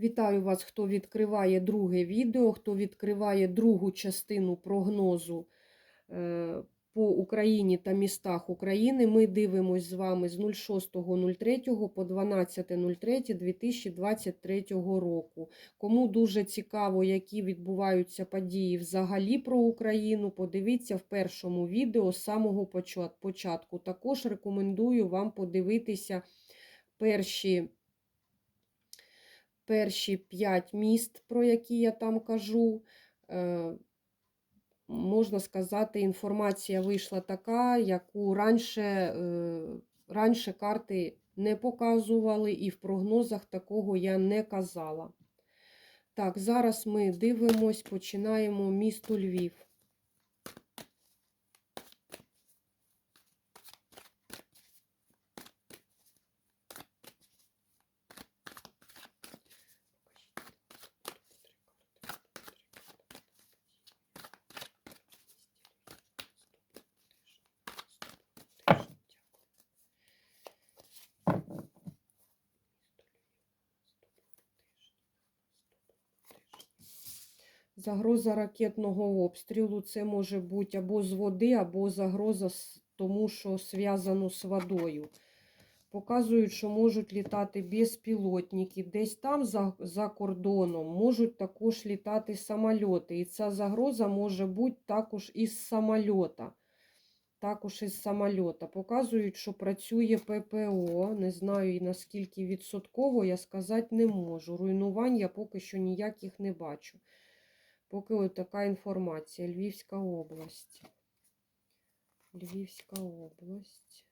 Вітаю вас, хто відкриває друге відео, хто відкриває другу частину прогнозу е, по Україні та містах України. Ми дивимось з вами з 06.03 по 12.03.2023 року. Кому дуже цікаво, які відбуваються події взагалі про Україну, подивіться в першому відео з самого початку. Також рекомендую вам подивитися перші перші п'ять міст, про які я там кажу. Е, Можна сказати, інформація вийшла така, яку раніше, е, раніше карти не показували, і в прогнозах такого я не казала. Так, зараз ми дивимось, починаємо місто Львів. Загроза ракетного обстрілу це може бути або з води, або загроза тому, що зв'язано з водою. Показують, що можуть літати безпілотники. Десь там за, за кордоном можуть також літати самольоти. І ця загроза може бути також із самольота. Також із самольота. Показують, що працює ППО. Не знаю наскільки відсотково, я сказати не можу. Руйнувань я поки що ніяких не бачу. Поки ось така інформація. Львівська область. Львівська область.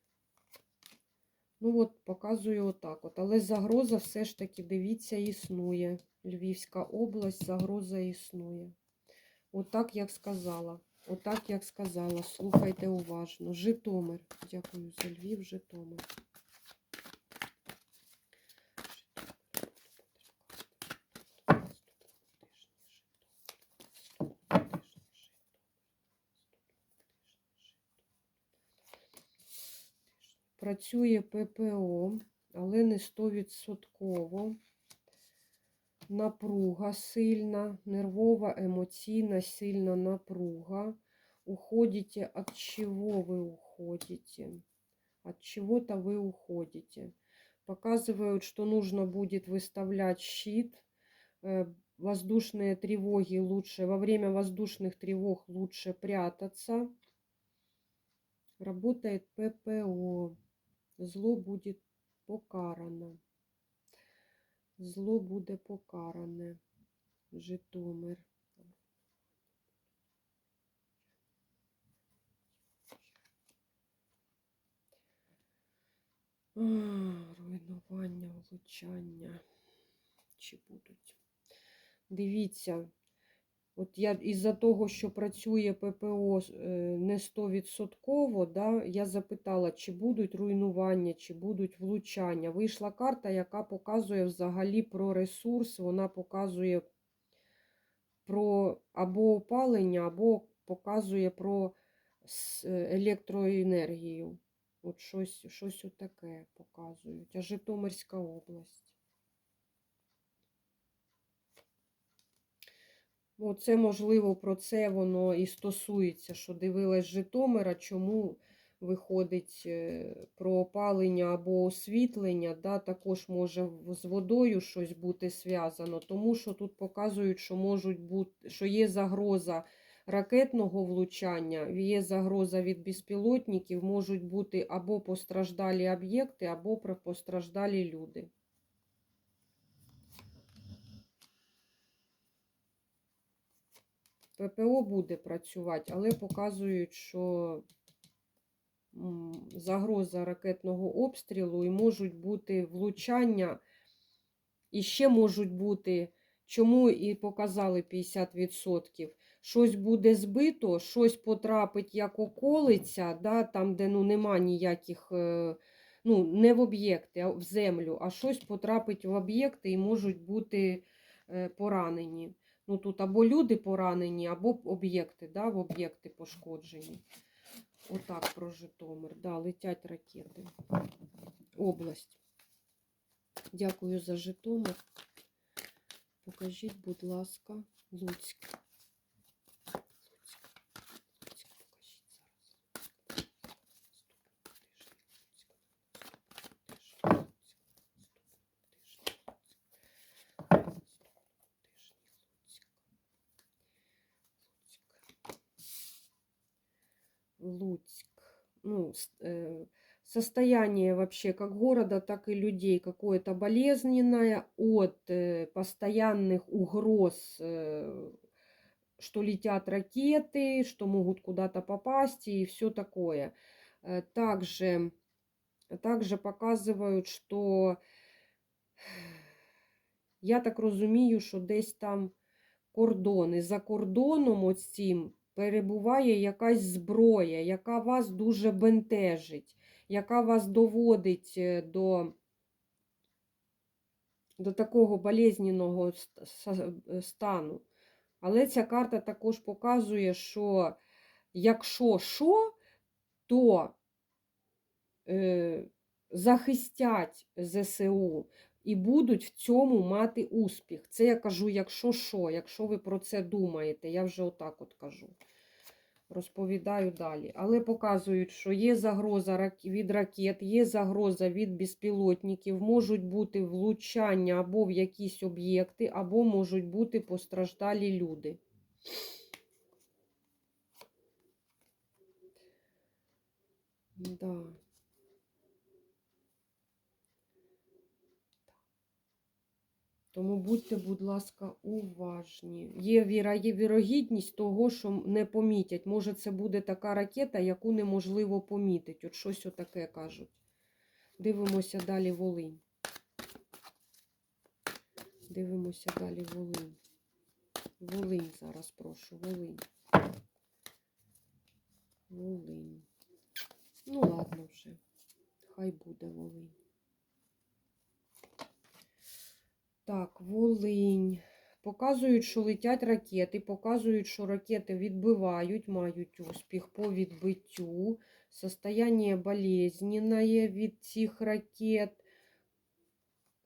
Ну от, показую отак от. Але загроза все ж таки, дивіться, існує. Львівська область, загроза існує. Отак, як сказала. Отак, як сказала. Слухайте уважно. Житомир. Дякую за Львів, Житомир. Працює ППО, але не 100%. Напруга сильна, нервова, емоційна, сильна напруга. Уходите, от чего вы уходите? От чего-то вы уходите. Показывают, что нужно будет выставлять щит. Э, Воздушные тревоги лучше, во время воздушных тревог лучше прятаться. Работает ППО. Зло будет покарано. Зло буде покаране. Житомир. А, руйнування, влучання. Чи будуть? Дивіться, от я із-за того, що працює ППО е, не 100%, да, я запитала, чи будуть руйнування, чи будуть влучання. Вийшла карта, яка показує взагалі про ресурс, вона показує про або опалення, або показує про е, електроенергію. От щось, щось отаке показують. А Житомирська область. Оце, можливо, про це воно і стосується, що дивилась Житомира, чому виходить е, про опалення або освітлення, да, також може з водою щось бути зв'язано, тому що тут показують, що можуть бути, що є загроза ракетного влучання, є загроза від безпілотників, можуть бути або постраждалі об'єкти, або постраждалі люди. ППО буде працювати, але показують, що загроза ракетного обстрілу і можуть бути влучання, і ще можуть бути, чому і показали 50%. Щось буде збито, щось потрапить як околиця, да, там, де ну, нема ніяких, е, ну, не в об'єкти, а в землю, а щось потрапить в об'єкти і можуть бути е, поранені. Ну, тут або люди поранені, або об'єкти, да, в об'єкти пошкоджені. Отак про Житомир. Да, летять ракети. Область. Дякую за Житомир. покажіть, будь ласка, Луцьк. Ну, с- э, состояние вообще как города, так и людей какое-то болезненное от э, постоянных угроз, э, что летят ракеты, что могут куда-то попасть и все такое. Э, Также, также показывают, что я так розумію, що десь там кордон. І за кордоном оцім перебуває якась зброя, яка вас дуже бентежить, яка вас доводить е, до, до такого са- е, стану. Але ця карта також показує, що якщо що, то е, захистять ЗСУ і будуть в цьому мати успіх. Це я кажу, якщо що, якщо ви про це думаєте, я вже отак от кажу. Розповідаю далі. Але показують, що є загроза від ракет, є загроза від безпілотників, можуть бути влучання або в якісь об'єкти, або можуть бути постраждалі люди. Да. Тому будьте, будь ласка, уважні. Є, віра, є вірогідність того, що не помітять. Може, це буде така ракета, яку неможливо помітити. От щось отаке кажуть. Дивимося далі Волинь. Дивимося далі Волинь. Волинь зараз прошу, Волинь. Волинь. Ну, ладно вже. Хай буде Волинь. Так, Волинь. Показують, що летять ракети, показують, що ракети відбивають, мають успіх по відбиттю. Состояние болезненное від цих ракет.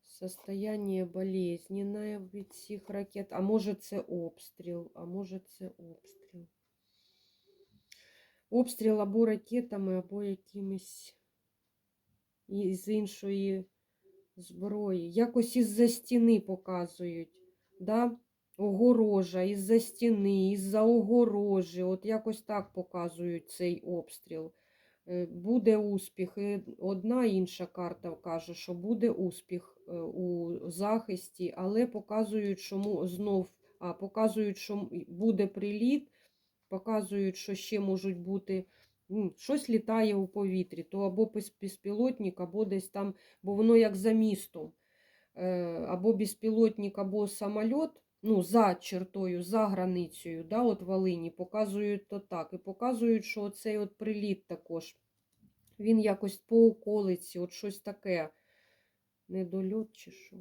Состояние болезненное від цих ракет. А може це обстріл, а може це обстріл. Обстріл або ракетами, або якимись із іншої зброї. Якось із-за стіни показують. Да? Огорожа, із-за стіни, із-за огорожі. От якось так показують цей обстріл. Е, Буде успіх. І одна інша карта каже, що буде успіх е, у захисті, але показують, що знов а, показують, що буде приліт, показують, що ще можуть бути. М, Щось літає у повітрі, то або безпілотник, або десь там, бо воно як за містом. Е, Або безпілотник, або самоліт, ну, за чертою, за границею, да, от Волині, показують то так. І показують, що цей от приліт також, він якось по околиці, от щось таке. Недольот чи що.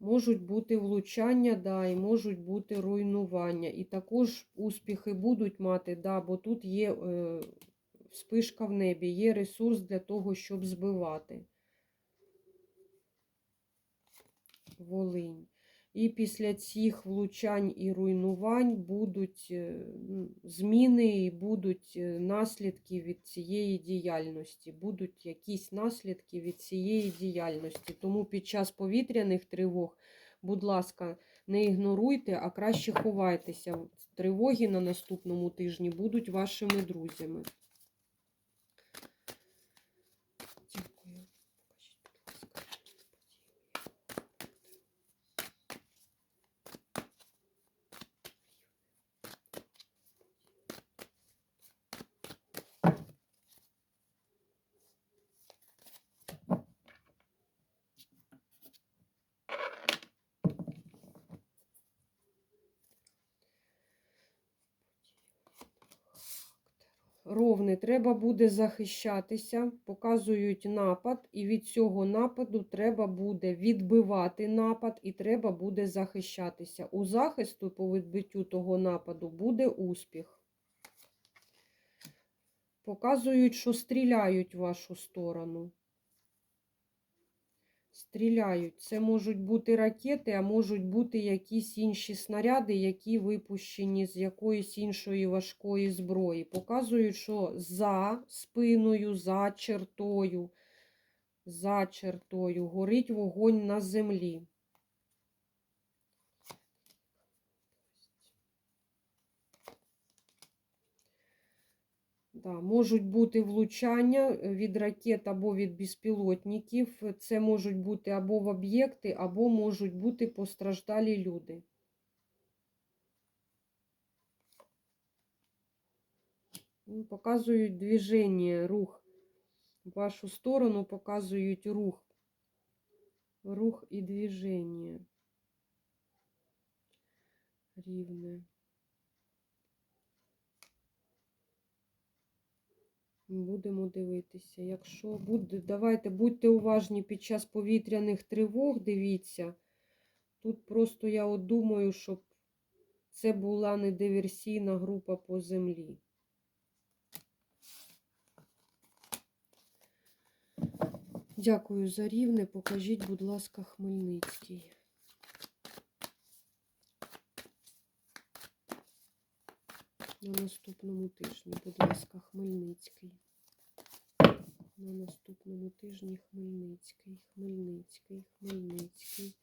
Можуть бути влучання, да, і можуть бути руйнування. І також успіхи будуть мати, да, бо тут є е, вспишка в небі, є ресурс для того, щоб збивати. Волинь. І після цих влучань і руйнувань будуть е, зміни і будуть е, наслідки від цієї діяльності. Будуть якісь наслідки від цієї діяльності. Тому під час повітряних тривог, будь ласка, не ігноруйте, а краще ховайтеся. Тривоги на наступному тижні будуть вашими друзями. Ровне, треба буде захищатися, показують напад, і від цього нападу треба буде відбивати напад, і треба буде захищатися. У захисту по відбиттю того нападу буде успіх. Показують, що стріляють в вашу сторону. Стріляють. Це можуть бути ракети, а можуть бути якісь інші снаряди, які випущені з якоїсь іншої важкої зброї. Показують, що за спиною, за чертою, за чертою горить вогонь на землі. Да, можуть бути влучання е, від ракет або від безпілотників. Це можуть бути або в об'єкти, або можуть бути постраждалі люди. Показують движення, рух. В вашу сторону показують рух. Рух і движення. Рівне. Будемо дивитися. Якщо буде, давайте будьте уважні під час повітряних тривог, дивіться. Тут просто я от думаю, щоб це була не диверсійна група по землі. Дякую за рівне. Покажіть, будь ласка, Хмельницький. На наступному тижні, будь ласка, Хмельницький. На наступному тижні Хмельницький, Хмельницький, Хмельницький.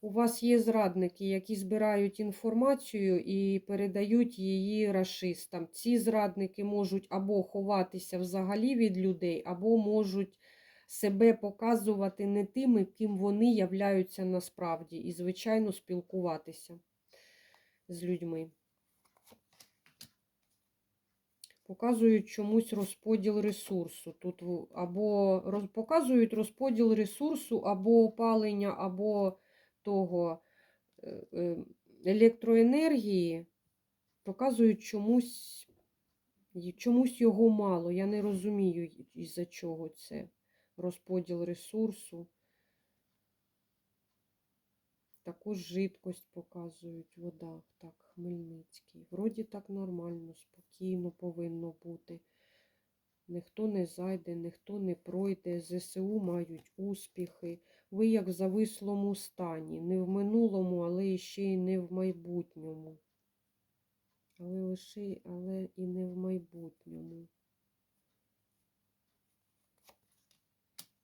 У вас є зрадники, які збирають інформацію і передають її рашистам. Ці зрадники можуть або ховатися взагалі від людей, або можуть себе показувати не тими, ким вони являються насправді, і, звичайно, спілкуватися з людьми. Показують чомусь розподіл ресурсу. Тут або роз, показують розподіл ресурсу, або опалення, або того е, е, електроенергії. Показують чомусь, чомусь його мало. Я не розумію, із-за чого це. Розподіл ресурсу. Також жидкость показують в водах. Так, Хмельницький. Вроді так нормально, спокійно повинно бути. Ніхто не зайде, ніхто не пройде. ЗСУ мають успіхи. Ви як в завислому стані. Не в минулому, але ще й не в майбутньому. Але лише, але і не в майбутньому.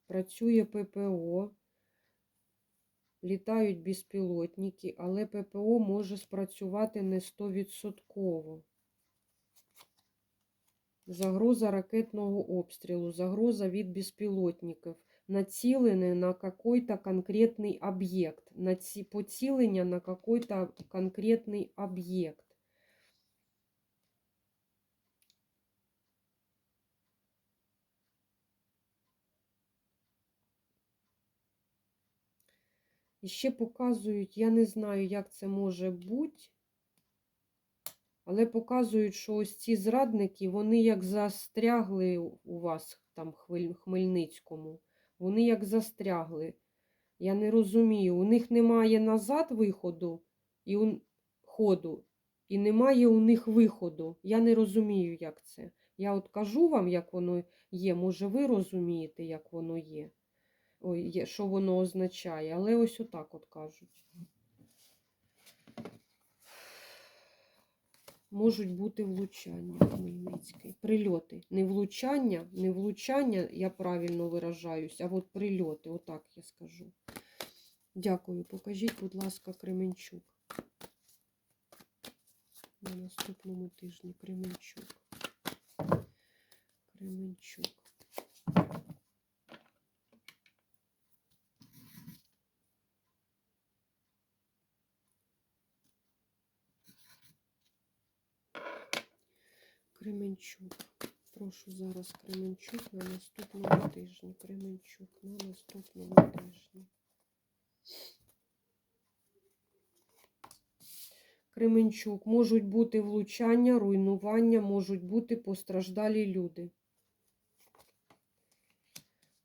Працює ППО літають безпілотники, але ППО може спрацювати не 100%. Загроза ракетного обстрілу, загроза від безпілотників, націлене на какой-то конкретний об'єкт, поцілення на какой-то конкретний об'єкт. І ще показують, я не знаю, як це може бути, але показують, що ось ці зрадники, вони як застрягли у вас там Хмельницькому. Вони як застрягли. Я не розумію. У них немає назад виходу і у... ходу, і немає у них виходу. Я не розумію, як це. Я от кажу вам, як воно є. Може, ви розумієте, як воно є. Ой, що воно означає, але ось отак от кажуть. Можуть бути влучання Хмельницький. Прильоти. Не влучання, не влучання, я правильно виражаюсь, а от прильоти, отак я скажу. Дякую. Покажіть, будь ласка, Кременчук. На наступному тижні Кременчук. Кременчук. Кременчук. Прошу зараз Кременчук на наступному тижні. Кременчук на наступному тижні. Кременчук. Можуть бути влучання, руйнування, можуть бути постраждалі люди.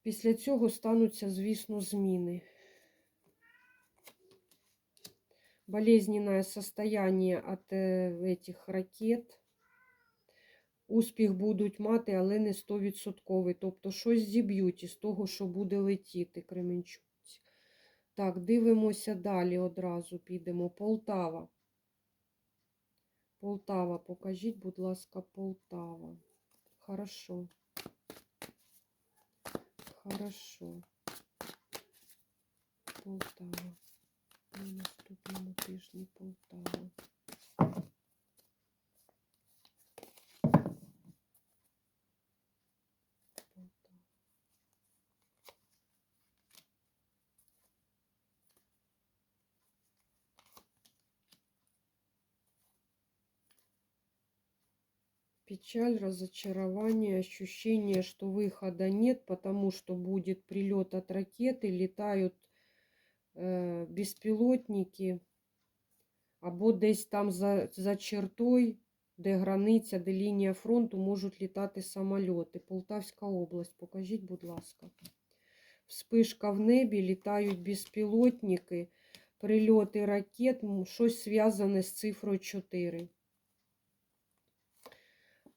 Після цього стануться, звісно, зміни. Болезненное состояние от э, этих ракет. Успіх будуть мати, але не 100%. Тобто щось зіб'ють із того, що буде летіти Кременчуці. Так, дивимося далі одразу підемо. Полтава. Полтава, покажіть, будь ласка, Полтава. Хорошо. Хорошо. Полтава. На наступному тижні Полтава. Печаль, разочарование, ощущение, что выхода нет, потому что будет прилет от ракеты, летают е, безпілотники, або десь там за, за чертою, де границя, де лінія фронту, можуть літати самольоти. Полтавська область, покажіть, будь ласка. Вспишка в небі, літають безпілотники, прильоти ракет, щось зв'язане з цифрою 4.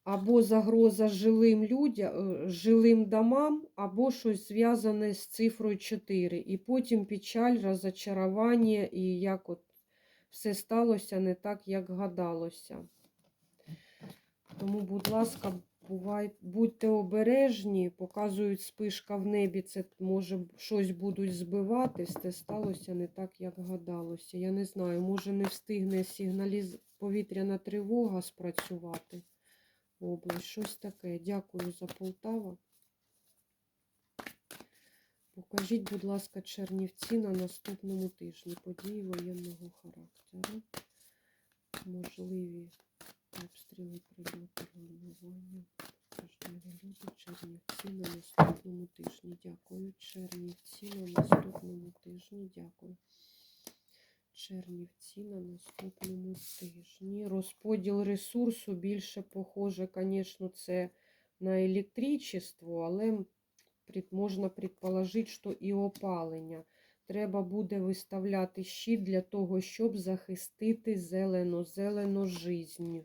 Або загроза жилим людям, жилим домам, або щось зв'язане з цифрою 4. І потім печаль, розочарування, і як от все сталося не так, як гадалося. Тому, будь ласка, бувай, будьте обережні, показують спишка в небі, це може щось будуть збивати, все сталося не так, як гадалося. Я не знаю, може не встигне сигналіз... повітряна тривога спрацювати область. Щось таке. Дякую за Полтава. Покажіть, будь ласка, Чернівці на наступному тижні. Події воєнного характеру. Можливі обстріли, прильоти, руйнування. Постраждалі люди. Чернівці на наступному тижні. Дякую. Чернівці на наступному тижні. Дякую. Чернівці на наступному тижні. Розподіл ресурсу більше похоже, звісно, це на електричество, але можна предположити, що і опалення. Треба буде виставляти щит для того, щоб захистити зелено, зелено жизнь.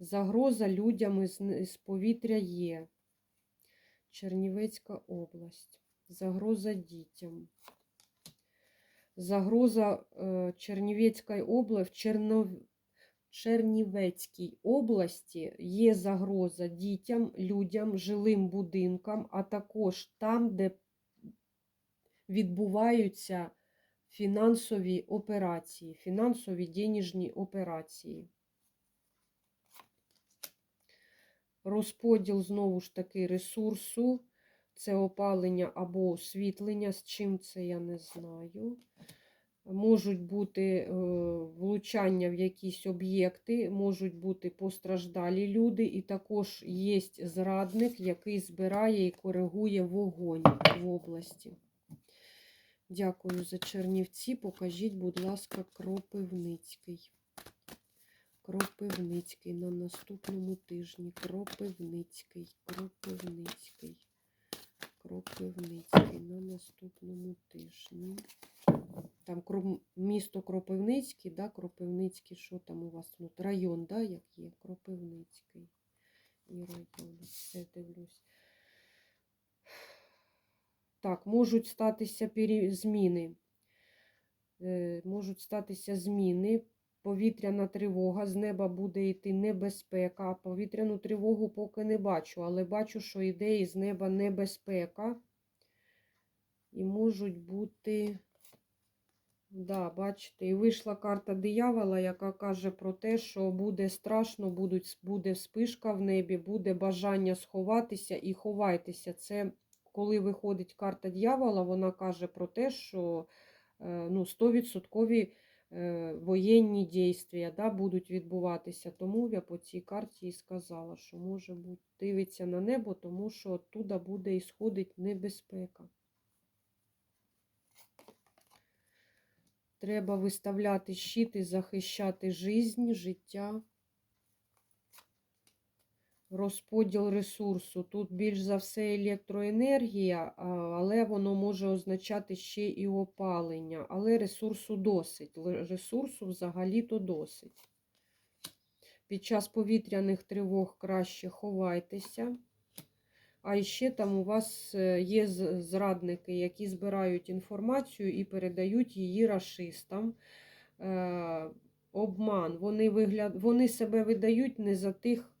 Загроза людям із, із повітря є. Чернівецька область. Загроза дітям загроза е, Чернівецької області, в Чернівецькій області є загроза дітям, людям, жилим будинкам, а також там, де відбуваються фінансові операції, фінансові денежні операції. Розподіл знову ж таки ресурсу. Це опалення або освітлення, з чим це я не знаю. Можуть бути е, влучання в якісь об'єкти, можуть бути постраждалі люди, і також є зрадник, який збирає і коригує вогонь в області. Дякую за Чернівці. Покажіть, будь ласка, Кропивницький. Кропивницький на наступному тижні. Кропивницький, Кропивницький. Кропивницький на наступному тижні. Там місто Кропивницький, да, Кропивницький, що там у вас тут? Район, да, як є? Кропивницький. І район. Все дивлюсь. Так, можуть статися зміни. Е, Можуть статися зміни. Повітряна тривога, з неба буде йти небезпека. Повітряну тривогу поки не бачу, але бачу, що йде із неба небезпека. І можуть бути. Да, бачите, і вийшла карта диявола, яка каже про те, що буде страшно, будуть, буде спишка в небі, буде бажання сховатися і ховайтеся. Це коли виходить карта диявола, вона каже про те, що е, ну, 100% е, воєнні дійства да, будуть відбуватися. Тому я по цій карті і сказала, що може бути дивиться на небо, тому що оттуда буде ісходить небезпека. Треба виставляти щити, захищати жизнь, життя. Розподіл ресурсу. Тут більш за все електроенергія, але воно може означати ще і опалення. Але ресурсу досить. Ресурсу взагалі-то досить. Під час повітряних тривог краще ховайтеся. А ще там у вас е, є зрадники, які збирають інформацію і передають її расистам. Е, обман. Вони, вигляд... Вони себе видають не за тих,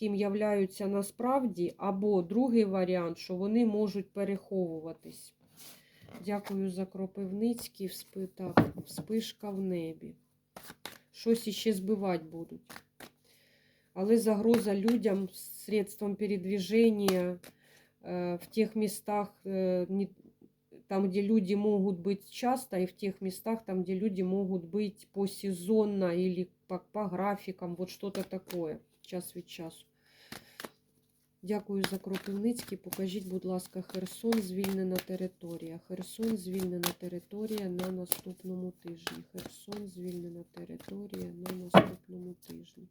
ким являються насправді, або другий варіант, що вони можуть переховуватись. Дякую за Кропивницький. Вспи... Так, вспишка в небі. Щось іще збивати будуть. Але загроза людям з средством передвижения э, в тех местах, э, не- там, где люди могут быть часто, и в тех местах, там, где люди могут быть посезонно или по, по графикам, вот что-то такое, час від часу. Дякую за Кропивницький. Покажіть, будь ласка, Херсон звільнена територія. Херсон звільнена територія на наступному тижні. Херсон звільнена територія на наступному тижні.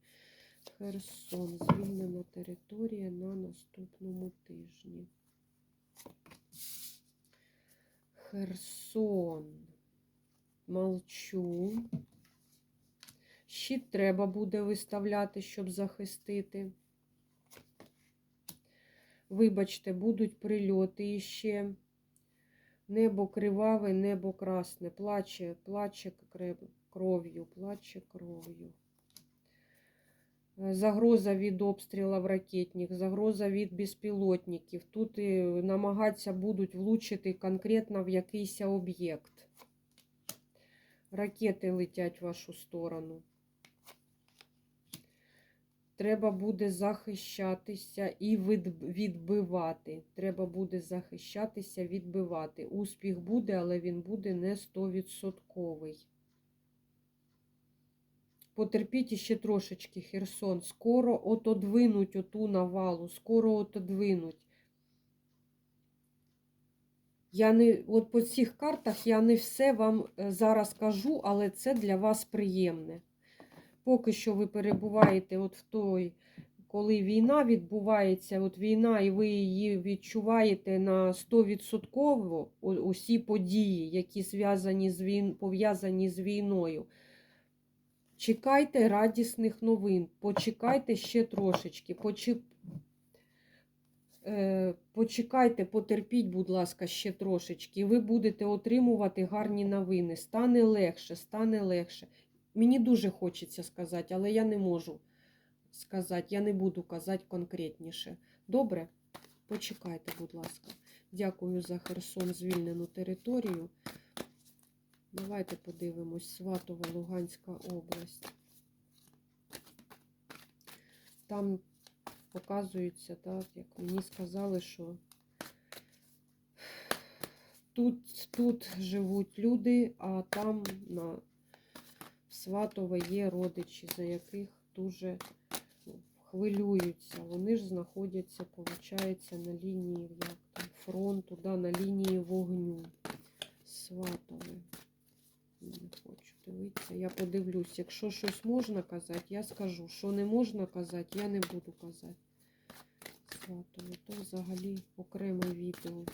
Херсон звільнена територія на наступному тижні. Херсон. Молчу. Щит треба буде виставляти, щоб захистити. Вибачте, будуть прильоти іще. Небо криваве, небо красне. Плаче, плаче кров'ю, плаче кров'ю. Е, Загроза від обстрілів ракетних, загроза від безпілотників. Тут і намагатися будуть влучити конкретно в якийсь об'єкт. Ракети летять в вашу сторону. Треба буде захищатися і відбивати. Треба буде захищатися, відбивати. Успіх буде, але він буде не 100%. Потерпіть іще трошечки, Херсон. Скоро отодвинуть оту навалу, скоро отодвинуть. Я не, от по цих картах я не все вам е, зараз кажу, але це для вас приємне. Поки що ви перебуваєте от в той, коли війна відбувається, от війна, і ви її відчуваєте на 100% усі події, які зв'язані з війн, пов'язані з війною. Чекайте радісних новин, почекайте ще трошечки. Почи... Е, почекайте, потерпіть, будь ласка, ще трошечки. Ви будете отримувати гарні новини. Стане легше, стане легше. Мені дуже хочеться сказати, але я не можу сказати, я не буду казати конкретніше. Добре? Почекайте, будь ласка. Дякую за Херсон, звільнену територію. Давайте подивимось. Сватова, Луганська область. Там показується, так, як мені сказали, що тут, тут живуть люди, а там на Сватове є родичі, за яких дуже ну, хвилюються. Вони ж знаходяться, виходить, на лінії як там, фронту, да, на лінії вогню. Сватове. Не хочу дивитися. Я подивлюсь. Якщо щось можна казати, я скажу. Що не можна казати, я не буду казати. Сватове. То взагалі окреме відео.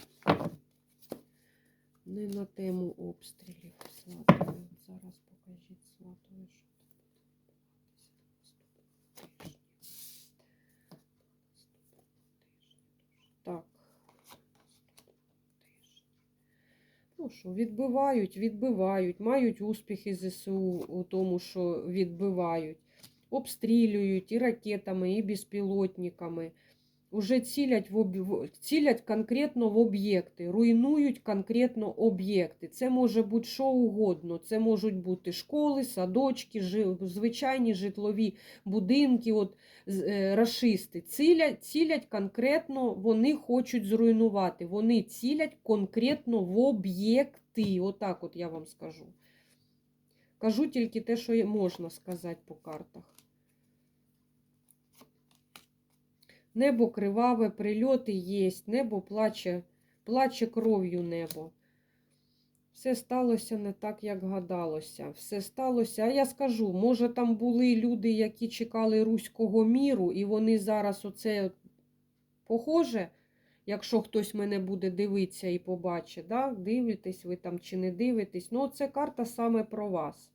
Не на тему обстрілів. Сватове. Зараз покажіть сватове, що тут буде відбуватися на наступному тижні. Так. Ну що, відбивають, відбивають, мають успіхи ЗСУ у тому, що відбивають, обстрілюють і ракетами, і безпілотниками. Уже цілять, в об... цілять конкретно в об'єкти, руйнують конкретно об'єкти. Це може бути що угодно. Це можуть бути школи, садочки, жи... звичайні житлові будинки. От е, рашисти цілять, цілять конкретно, вони хочуть зруйнувати. Вони цілять конкретно в об'єкти. Отак от я вам скажу. Кажу тільки те, що можна сказати по картах. Небо криваве, прильоти є, небо плаче, плаче кров'ю небо. Все сталося не так, як гадалося. Все сталося. А я скажу, може, там були люди, які чекали руського міру, і вони зараз оце похоже, якщо хтось мене буде дивитися і побачить, да? дивитесь ви там чи не дивитесь. Ну, це карта саме про вас.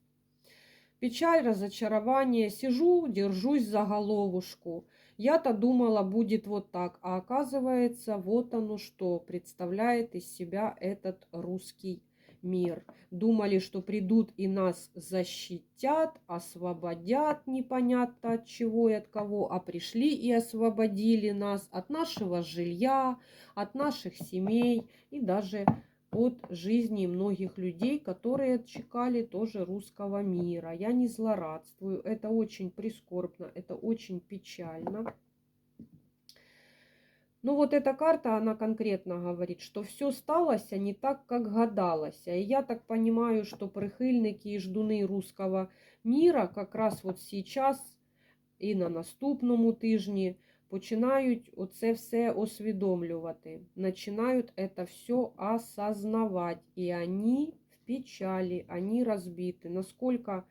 Печаль, разочарование. Сижу, держусь за головушку. Я-то думала, будет вот так, а оказывается, вот оно что представляет из себя этот русский мир. Думали, что придут и нас защитят, освободят непонятно от чего и от кого, а пришли и освободили нас от нашего жилья, от наших семей и даже от жизни многих людей, которые чекали тоже русского мира. Я не злорадствую, это очень прискорбно, это очень печально. Ну вот эта карта, она конкретно говорит, что все сталося не так, как гадалося. И я так понимаю, что прихильники і ждуни руського міра как раз от сейчас і на наступному тижні починають оце все усвідомлювати, починають це все осознавать. І вони в печалі, вони розбиті. Наскільки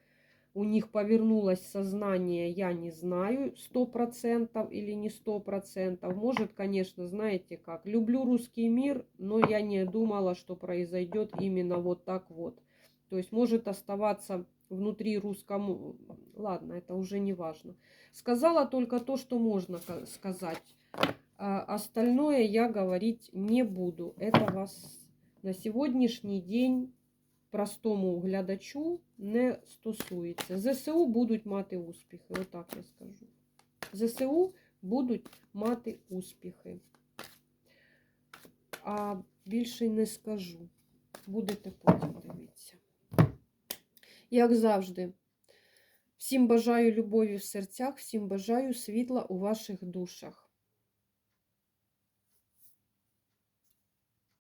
у них повернулось сознание, я не знаю, 100% или не 100%. Может, конечно, знаете как, люблю русский мир, но я не думала, что произойдет именно вот так вот. То есть может оставаться внутри русскому... Ладно, это уже не важно. Сказала только то, что можно ка- сказать. А остальное я говорить не буду. Это вас на сегодняшний день простому глядачу не стосується. ЗСУ будуть мати успіхи, отак я скажу. ЗСУ будуть мати успіхи. А більше й не скажу. Будете потім дивитися. Як завжди, всім бажаю любові в серцях, всім бажаю світла у ваших душах.